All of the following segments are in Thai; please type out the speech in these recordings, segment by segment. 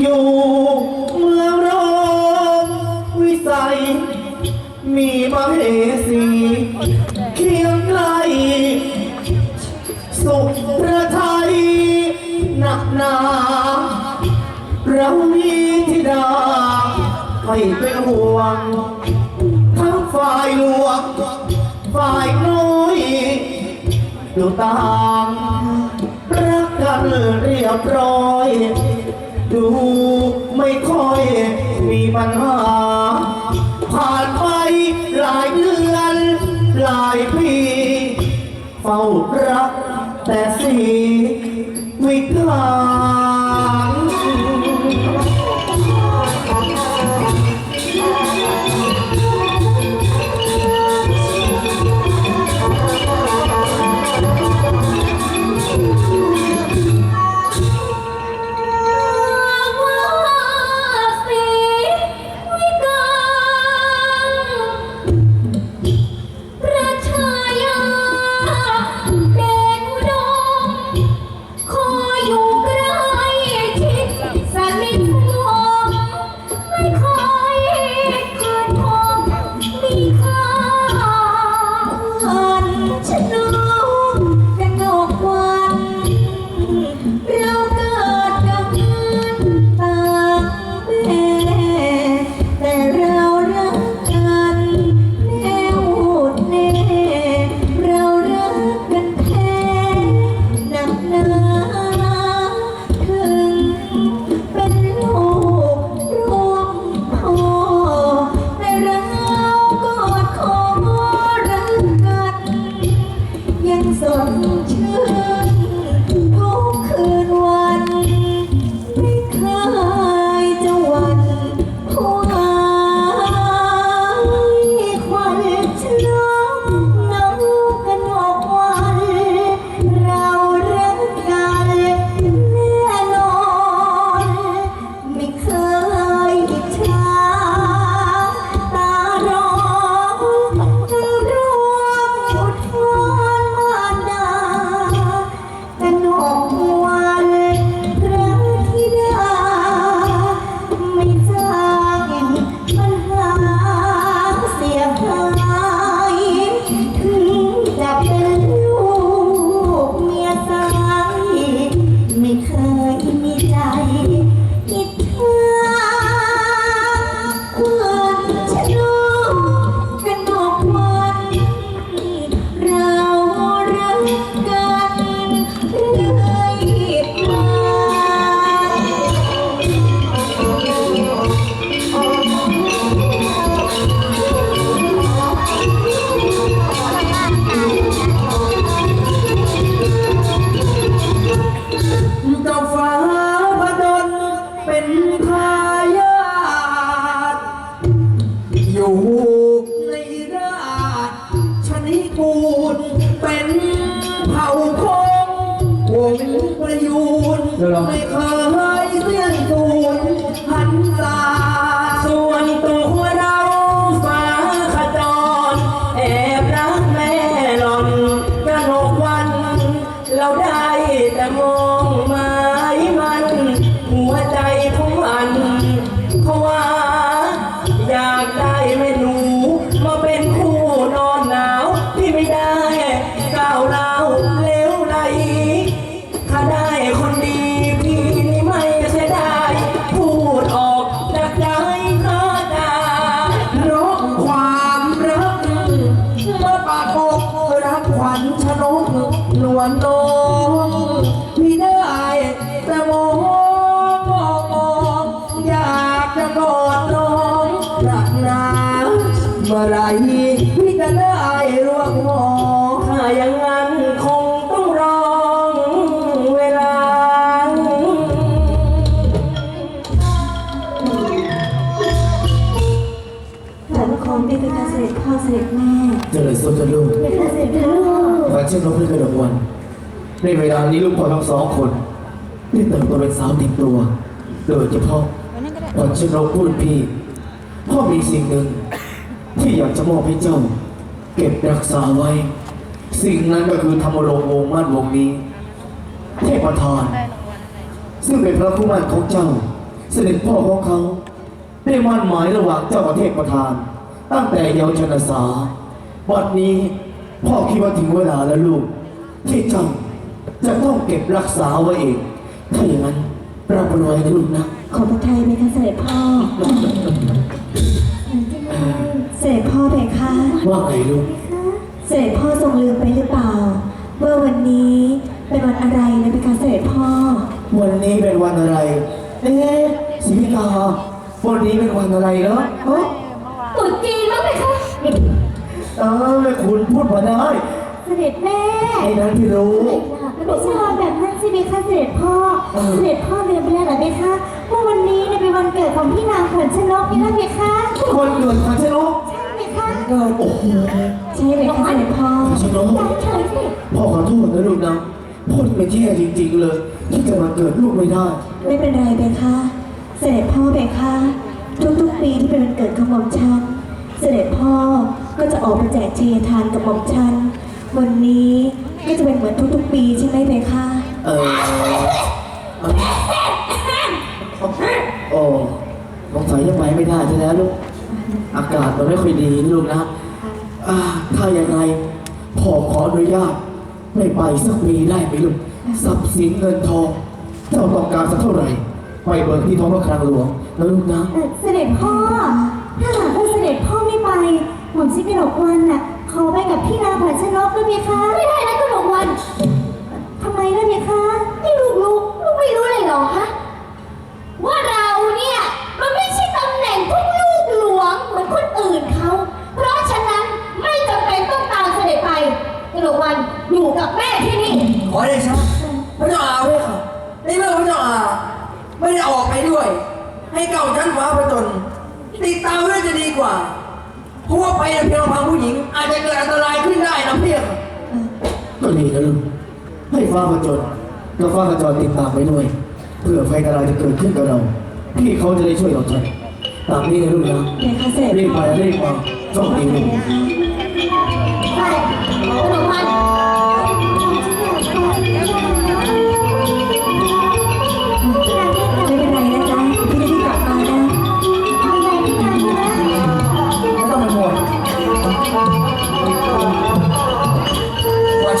อยู่เมืองรองวิสัย มีมาเหสีเคียงไกล สุขพระไทยหนักหนาเรามีธิดาให้เป็นห่วง ทั้งฝ่ายหลวงฝ่ายน้อยอยู่ต่างรักกันเรียบร้อย ดูไม่ค่อยมีปัญหา ผ่านไปหลายเดือน หลายปีเฝ้ารักแต่สีวิทาากได้แม่หนู มาเป็นคู่นอนหนาวที่ไม่ได้ก้าวร้าวเลวไหลถ้าได้คนดี พี่นี่ไม่เสียดายพูดออกจากใจก็ได้ร้องความรักเมื่อปากอกรักขวัญชนกนวลน้อ เมื่อไรพี่จะได้ร่วงหอถ้าอย่างนั้นคงต้องรองเวลา ขอพระคมได้เป็นการเสด็จพ่อเสด็จแม่เจริญสุขลูกเป็นการเสด็จพ่อขอเชิญน้องเพื่อนกระดกวันในเวลานี้ลูกพ่อทั้งสองคนได้เติบโตเป็นสาวเต็มตัว โดยเฉพาะขอเชิญน้องพูดพี่พ่อมีสิ่งหนึ่ง ที่อยากจะมอบให้เจ้า เก็บรักษาไว้ สิ่งนั้นก็คือธรรมรงวงมั่นวงนี้ เทพทาน ซึ่งเป็นพระผู้มั่นของเจ้า เสด็จพ่อของเขา ได้มั่นหมายระหว่างเจ้าประเทศประธาน ตั้งแต่เยาวชนสาวันนี้พ่อคิดว่าถึงเวลาแล้วลูก ที่เจ้าจะต้องเก็บรักษาไว้เอง ถ้าอย่างนั้นรับรวยนะลูกนะ ขอพระไทยไหมคะเสด็จพ่อ เสด็จพ่อเพคะว่าไงลูกเสด็จพ่อทรงลืมไปหรือเปล่าว่าวันนี้เป็นวันอะไรนะเพคะเสด็จพ่อ วันนี้เป็นวันอะไร เอ๊ะสีกาวันนี้เป็นวันอะไรเนาะเอ้าตรุษจีนมั้งเพคะเออแม่คุณพูดมาได้ เสด็จแม่ไอ้นั้นที่รู้ไม่ใช่วันแบบนั้นสิเบคะเสด็จพ่อเออเสด็จพ่อลืมไปแล้วเหรอเบคะ ว่าวันนี้เนี่ยเป็นวันเกิดของพี่นางขวัญชนกพี่นะเบคะคนเกิดทันใช่ไหมใช่เบคะเกิดโอ้โหใช่เบคะเสด็จพ่อชนกจำเฉยสิพ่อขอโทษนะลูกนะพ่อไม่แย่จริง ๆ เลยที่จะมาเกิดลูกไม่ได้ ไม่เป็นไรเบคะ เสด็จพ่อเบคะทุกๆปีที่เป็นวันเกิดของหม่อมฉันเสด็จพ่อก็จะออกไปแจกเชียร์ทานกับหม่อมฉันวันนี้ก็จะเป็นเหมือนทุกๆปีใช่ไหมเบคะเออ โอ้สงสัยยังไปไม่ได้ใช่แล้วลูก อากาศมันไม่ค่อยดีนะลูกนะอ่าถ้ายังไงพ่อขออนุญาตไม่ไปสักปีได้ไหมลูก ทรัพย์สินเงินทองเจ้าต้องการสักเท่าไหร่ ไปเบิกที่ท้องพระคลังหลวงนะลูกนะเอ่อเสด็จพ่อ ถ้าหากว่าเสด็จพ่อไม่ไป หม่อมชิดกนกวันน่ะขอไปกับพี่นางขวัญชนกด้วยเบียคะ ไม่ได้นะกนกวันทำไมล่ะเบียคะนี่ลูกลูกลูกไม่รู้เลยเหรอฮะว่าเรา นี่ขอได้ชัพระเจ้าอาเว้ยค่ะในเมื่อพระเจ้าอาไม่ได้ออกไปด้วย ให้เก่าชั้นฟ้าประจนติดตามเรื่องจะดีกว่าเพราะว่าไปเพียงลำพังผู้หญิง อาจจะเกิดอันตรายขึ้นได้นะเพียงก็ดีนะลูกให้ฟ้าประจนกับฟ้ากระจรติดตามไปด้วย เพื่อไฟกระไรายจะเกิดขึ้นกับเรา พี่เขาจะได้ช่วยเราทันตามนี้นะลูกนะรีบไปรีบมาโชคดีลูก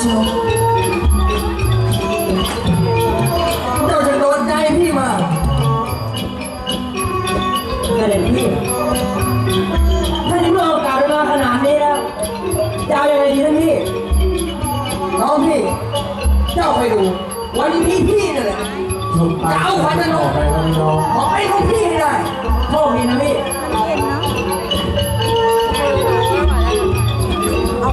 เชียวเราจะโดนใจพี่มากกระเด็นพี่ถ้าที่เมื่อโอกาสมาขนาดนี้แล้วจะยังไงดีท่านพี่ น้องพี่ เจ้าไปดู วันที่พี่นั่นแหละจะเอาขวัญนรกออกไปของพี่ให้ได้โชคดีนะพี่